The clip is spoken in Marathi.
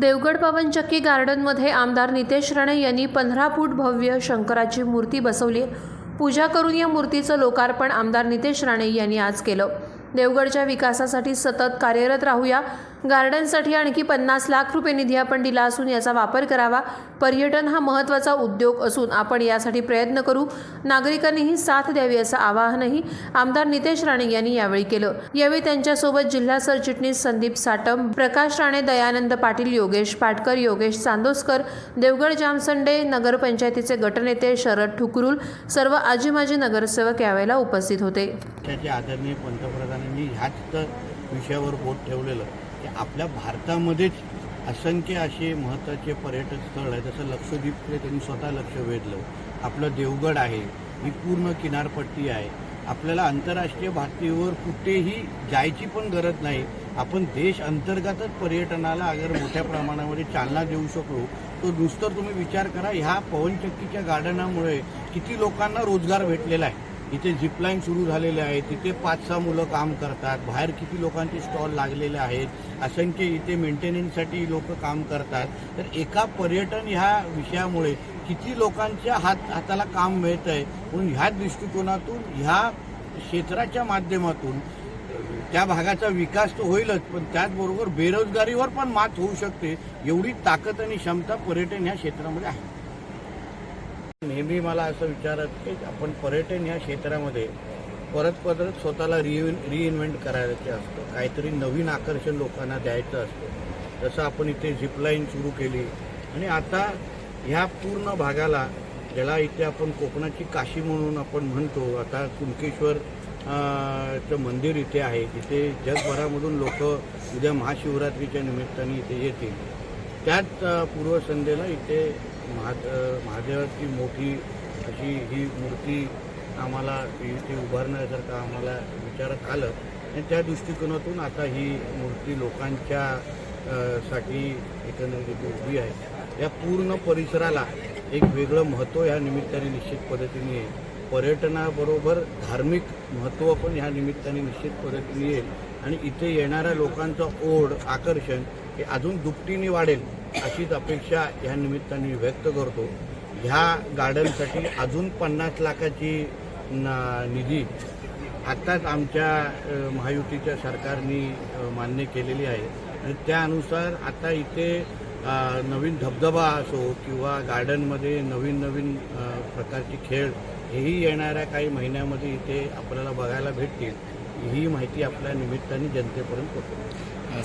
देवगड पावनचक्की गार्डनमध्ये आमदार नितेश राणे यांनी पंधरा फूट भव्य शंकराची मूर्ती बसवली. पूजा करून या मूर्तीचं लोकार्पण आमदार नितेश राणे यांनी आज केलं. देवगडच्या विकासासाठी सतत कार्यरत राहूया. गार्डनसाठी आणखी पन्नास लाख रुपये निधी आपण दिला असून याचा वापर करावा. पर्यटन हा महत्त्वाचा उद्योग असून आपण यासाठी प्रयत्न करू. नागरिकांनीही साथ द्यावी असं आवाहनही आमदार नितेश राणे यांनी यावेळी केलं. यावेळी त्यांच्यासोबत जिल्हा सरचिटणीस संदीप साटम प्रकाश राणे दयानंद पाटील योगेश पाटकर योगेश चांदोसकर देवगड जामसंडे नगरपंचायतीचे गटनेते शरद ठुकरुल सर्व आजी माजी नगरसेवक यावेळेला उपस्थित होते. देशाचे आदरणीय पंतप्रधानांनी ह्याच विषयावर बोट ठेवलेलं. की आपल्या भारतामध्येच असंख्य असे महत्त्वाचे पर्यटन स्थळ आहे जसं लक्षद्वीपकडे त्यांनी स्वतः लक्ष वेधलं. आपलं देवगड आहे. ही पूर्ण किनारपट्टी आहे. आपल्याला आंतरराष्ट्रीय पातळीवर कुठेही जायची पण गरज नाही. आपण देश अंतर्गतच पर्यटनाला अगर मोठ्या प्रमाणामध्ये चालना देऊ शकलो तर नुसतं तुम्ही विचार करा ह्या पवनचक्कीच्या गार्डनामुळे किती लोकांना रोजगार भेटलेला आहे. इथे झिपलाईन सुरू झालेले आहे तिथे पाच सहा मुलं काम करतात बाहेर किती लोकांचे स्टॉल लागलेले आहेत असंख्य इथे मेंटेनन्ससाठी लोक काम करतात. तर एका पर्यटन ह्या विषयामुळे किती लोकांच्या हात हाताला काम मिळत आहे म्हणून ह्या दृष्टिकोनातून ह्या क्षेत्राच्या माध्यमातून त्या भागाचा विकास तर होईलच पण त्याचबरोबर बेरोजगारीवर पण मात होऊ शकते एवढी ताकद आणि क्षमता पर्यटन ह्या क्षेत्रामध्ये आहे. नेहमी मला असं विचारत की आपण पर्यटन ह्या क्षेत्रामध्ये परत परत स्वतःला रिइन रिइन्व्हेंट करायचं असतं. काहीतरी नवीन आकर्षण लोकांना द्यायचं असतं. जसं आपण इथे झिपलाईन सुरू केली. आणि आता ह्या पूर्ण भागाला ज्याला इथे आपण कोकणाची काशी म्हणून आपण म्हणतो आता कुणकेश्वर चं मंदिर इथे आहे. तिथे जगभरामधून लोक उद्या महाशिवरात्रीच्या निमित्ताने इथे येतील. त्याच पूर्वसंध्येला इथे महा महादेवाची मोठी अशी ही मूर्ती आम्हाला इथे उभारण्यासारखं आम्हाला विचारात आलं. आणि त्या दृष्टिकोनातून आता ही मूर्ती लोकांच्या साठी एकंदरीत उभी आहे. या पूर्ण परिसराला एक वेगळं महत्त्व ह्या निमित्ताने निश्चित पद्धतीने आहे पर्यटनाबरोबर धार्मिक महत्त्व पण ह्या निमित्ताने निश्चित परत येईल आणि इथे येणाऱ्या लोकांचं ओढ आकर्षण हे अजून दुपटीने वाढेल अशीच अपेक्षा ह्या निमित्ताने व्यक्त करतो. ह्या गार्डनसाठी अजून पन्नास लाखाची निधी आत्ताच आमच्या महायुतीच्या सरकारने मान्य केलेली आहे. आणि त्यानुसार आता इथे नवीन धबधबा असो किंवा गार्डनमध्ये नवीन नवीन प्रकारचे खेळ हेही येणाऱ्या काही महिन्यामध्ये इथे आपल्याला बघायला भेटतील. ही माहिती आपल्या निमित्ताने जनतेपर्यंत पोहोचवली